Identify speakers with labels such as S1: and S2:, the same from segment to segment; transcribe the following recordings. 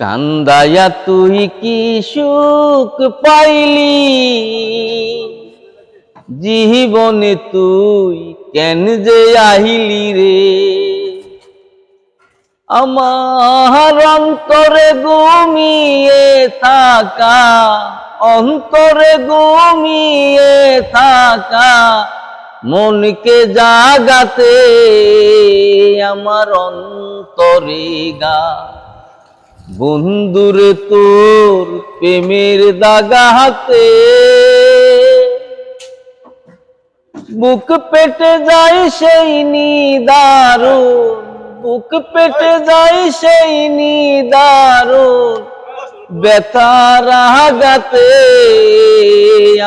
S1: কান্দায়া তুই কি সুখ পাইলি? জীবনে তুই কেন যে আহিলি রে? আমার অন্তরে ঘুমিয়ে থাকা, অন্তরে ঘুমিয়ে থাকা মনকে জাগাতে আমার অন্তরে গা। বন্ধুরে তোর প্রেমের দাগা হাতে। বুক পেটে যায় সেই নিদারুন বুক পেটে যায় সেই নিদারুন ব্যথার আঘাতে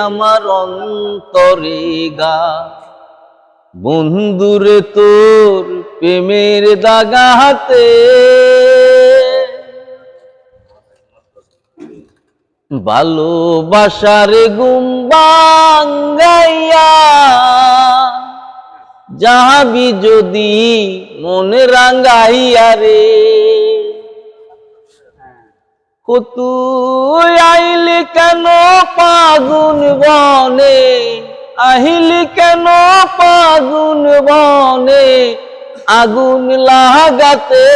S1: আমার অন্তরে গা। বন্ধুরে তোর প্রেমের দাগা হাতে। ভালোবাসার গুম্বাঙ্গাইয়া যাহাবি যদি মনে রাঙ্গাইয়া রে। তুই আইলি কেন পাগুন বনে, আহিলি কেন পাগুন বনে, আগুন লাগাতে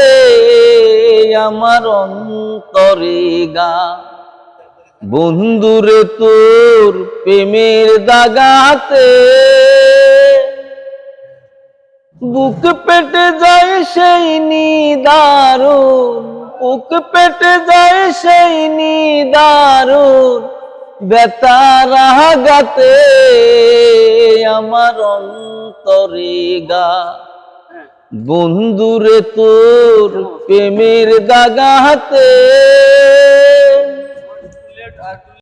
S1: আমার অন্তরে গা। বন্ধুরে তোর প্রেমের দাগাতে। বুক পেটে যায় সেই নিদারুন বুক পেটে যায় সেই নিদারুন বেতার আঘাতে আমার অন্তরে গা। বন্ধুরে তোর প্রেমের দাগাতে।